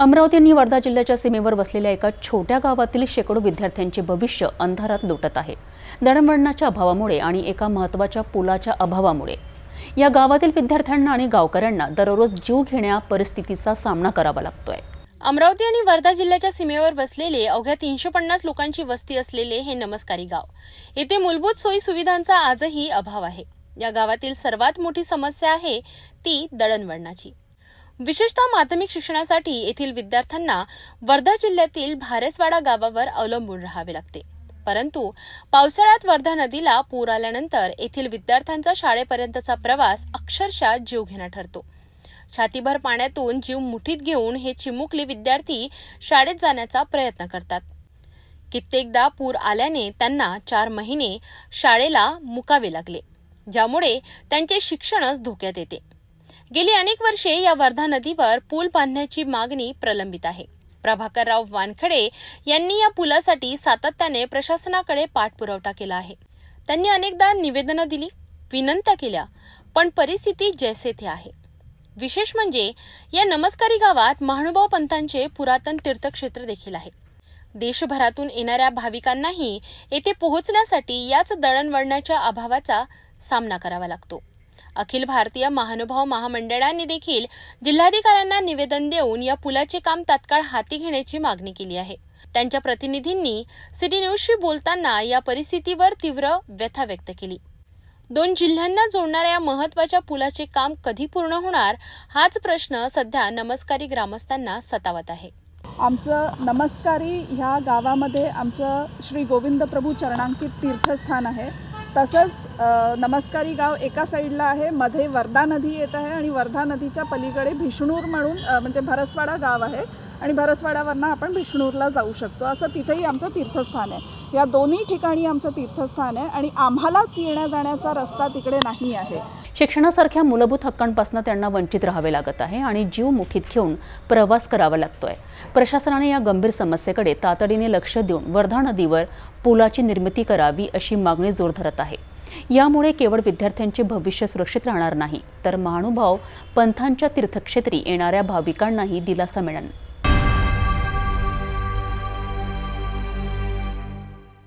अमरावती आणि वर्धा जिल्ह्याच्या सीमेवर बसलेल्या एका छोट्या गावातील शेकडो विद्यार्थ्यांचे भविष्य अंधारात लोटत आहे. दळणवळणाच्या अभावामुळे आणि एका महत्त्वाच्या पुलाच्या अभावामुळे. या गावातील विद्यार्थ्यांना आणि गावकऱ्यांना दररोज जीव घेण्या परिस्थितीचा सामना करावा लागतोय. अमरावती आणि वर्धा जिल्ह्याच्या सीमेवर वसलेले अवघ्या तीनशे पन्नास लोकांची वस्ती असलेले हे नमस्कारी गाव. येथे मूलभूत सोयी सुविधांचा आजही अभाव आहे. या गावातील सर्वात मोठी समस्या आहे ती दळणवळणाची. विशेषतः माध्यमिक शिक्षणासाठी येथील विद्यार्थ्यांना वर्धा जिल्ह्यातील भारेसवाडा गावावर अवलंबून राहावे लागते. परंतु पावसाळ्यात वर्धा नदीला पूर आल्यानंतर येथील विद्यार्थ्यांचा शाळेपर्यंतचा प्रवास अक्षरशः जीवघेणा ठरतो. छातीभर पाण्यातून जीव मुठीत घेऊन हे चिमुकले विद्यार्थी शाळेत जाण्याचा प्रयत्न करतात. कित्येकदा पूर आल्याने त्यांना चार महिने शाळेला मुकावे लागले ज्यामुळे त्यांचे शिक्षणच धोक्यात येते. गेली अनेक वर्षे या वर्धा नदीवर पूल बांधण्याची मागणी प्रलंबित आहे. प्रभाकरराव वानखडे यांनी या पुलासाठी सातत्याने प्रशासनाकडे पाठपुरवठा केला आहे. त्यांनी अनेकदा निवेदनं दिली विनंत्या केल्या पण परिस्थिती जैसे थे आहे. विशेष म्हणजे या नमस्कारी गावात महानुभाव पंथांचे पुरातन तीर्थक्षेत्र देखील आहे. देशभरातून येणाऱ्या भाविकांनाही येथे पोहोचण्यासाठी याच दळणवळणाच्या अभावाचा सामना करावा लागतो. अखिल भारतीय महानुभाव महामंडळाने देखील जिल्हाधिकाऱ्यांना निवेदन देऊन या पुलाचे काम तात्काळ हाती घेण्याची मागणी केली आहे. त्यांच्या प्रतिनिधींनी सिटी न्यूजशी बोलताना या परिस्थितीवर तीव्र व्यथा व्यक्त केली. दोन जिल्ह्यांना जोडणाऱ्या या महत्त्वाच्या पुलाचे काम कधी पूर्ण होणार हाच प्रश्न सध्या नमस्कारी ग्रामस्थांना सतावत आहे. आमचं नमस्कारी ह्या गावामध्ये आमचं श्री गोविंद प्रभू चरणांकित तीर्थस्थान आहे. तसंच नमस्कारी गाव एका साईडला आहे मध्ये वर्धा नदी येत आहे आणि वर्धा नदीच्या पलीकडे भिष्णूर म्हणून म्हणजे भरसवाडा गाव आहे आणि भरसवाड्यावरनं आपण भिष्णूरला जाऊ शकतो. असं तिथेही आमचं तीर्थस्थान आहे. या दोन्ही ठिकाणी आमचं तीर्थस्थान आहे आणि आम्हालाच येण्या जाण्याचा रस्ता तिकडे नाही आहे. शिक्षणासारख्या मूलभूत हक्कांपासून त्यांना वंचित राहावे लागत आहे आणि जीव मुखीत घेऊन प्रवास करावा लागतोय. प्रशासनाने या गंभीर समस्येकडे तातडीने लक्ष देऊन वर्धा नदीवर पुलाची निर्मिती करावी अशी मागणी जोर धरत आहे. यामुळे केवळ विद्यार्थ्यांचे भविष्य सुरक्षित राहणार नाही तर महानुभाव पंथांच्या तीर्थक्षेत्री येणाऱ्या भाविकांनाही दिलासा मिळणार